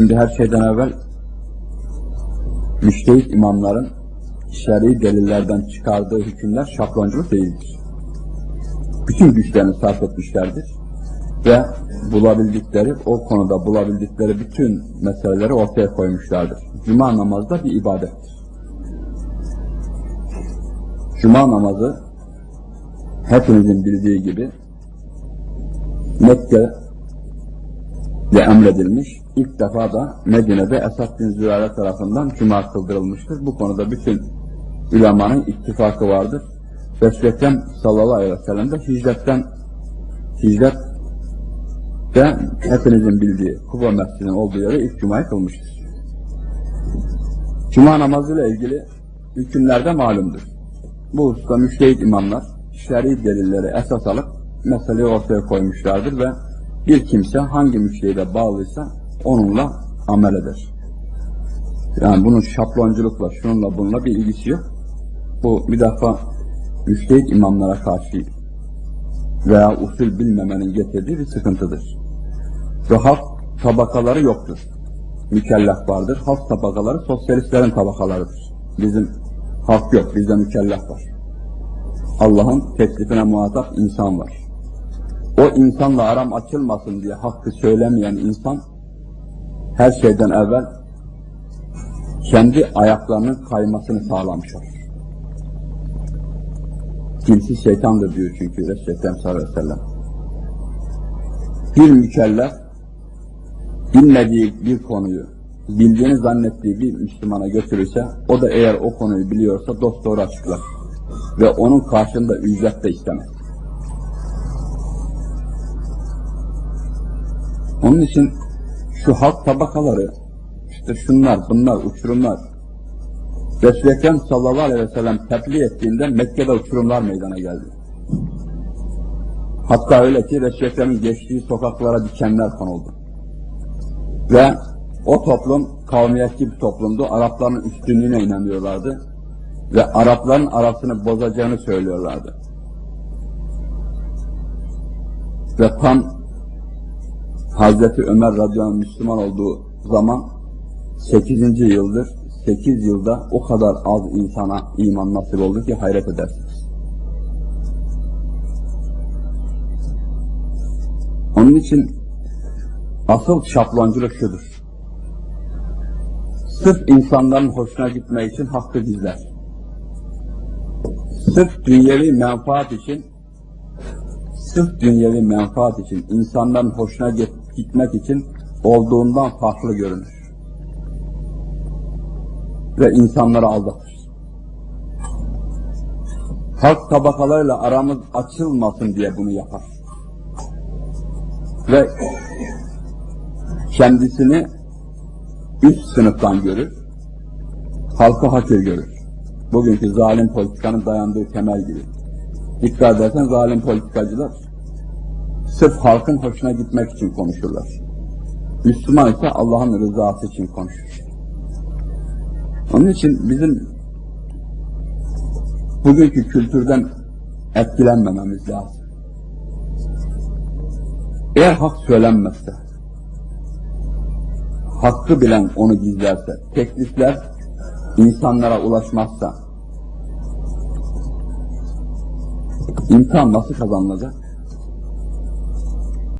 Şimdi her şeyden evvel müştehit imamların şer'i delillerden çıkardığı hükümler şablonculuk değildir. Bütün güçlerini sarf etmişlerdir ve bulabildikleri, o konuda bulabildikleri bütün meseleleri ortaya koymuşlardır. Cuma namazı da bir ibadettir. Cuma namazı hepinizin bildiği gibi Mekke'de emredilmiş. İlk defa da Medine'de Esad bin Zürare tarafından Cuma kıldırılmıştır. Bu konuda bütün ulemanın ittifakı vardır. Resul-i Ekrem sallallahu aleyhi ve sellem de hicretten hicret de hepinizin bildiği Kuba Mescidinin olduğu yere ilk Cuma'yı kılmıştır. Cuma namazıyla ilgili hükümler de malumdur. Bu hususta müştehit imamlar şer'i delilleri esas alıp meseleyi ortaya koymuşlardır ve bir kimse hangi müştehide bağlıysa onunla amel eder. Yani bunun şablonculukla, şununla bununla bir ilgisi yok. Bu defa müştehit imamlara karşı veya usul bilmemenin getirdiği bir sıkıntıdır. Ve halk tabakaları yoktur. Mükellef vardır. Halk tabakaları sosyalistlerin tabakalarıdır. Bizim halk yok, bizde mükellef var. Allah'ın teklifine muhatap insan var. O insanla aram açılmasın diye hakkı söylemeyen insan her şeyden evvel kendi ayaklarının kaymasını sağlamış olur. Cinsi şeytandır diyor çünkü Ekrem sallallahu aleyhi ve sellem. Bir mükellef bilmediği bir konuyu bildiğini zannettiği bir Müslümana götürürse o da eğer o konuyu biliyorsa dost doğru açıklar. Ve onun karşında ücret de istemez. Onun için şu halk tabakaları işte şunlar bunlar uçurumlar Resul-i Ekrem sallallahu aleyhi ve sellem tebliğ ettiğinde Mekke'de uçurumlar meydana geldi. Hatta öyle ki Resul-i Ekrem'in geçtiği sokaklara dikenler konuldu. Ve o toplum kavmiyetçi bir toplumdu. Arapların üstünlüğüne inanıyorlardı. Ve Arapların arasını bozacağını söylüyorlardı. Ve tam Hazreti Ömer radıyallahu Müslüman olduğu zaman 8. yıldır 8 yılda o kadar az insana iman nasip oldu ki hayret edersiniz. Onun için asıl şablonculuk şudur. Sırf insanların hoşuna gitmek için hakkı gizler. Sırf dünyevi menfaat için sırf dünyevi menfaat için insanların hoşuna gitmek için olduğundan farklı görünür ve insanları aldatır. Halk tabakalarıyla aramız açılmasın diye bunu yapar. Ve kendisini üst sınıftan görür, halkı hakir görür. Bugünkü zalim politikanın dayandığı temel gibi. Dikkat edersen zalim politikacılar sırf halkın hoşuna gitmek için konuşurlar. Müslüman ise Allah'ın rızası için konuşur. Onun için bizim bugünkü kültürden etkilenmememiz lazım. Eğer hak söylenmezse, hakkı bilen onu gizlerse, teklifler insanlara ulaşmazsa, imtihan nasıl kazanılacak?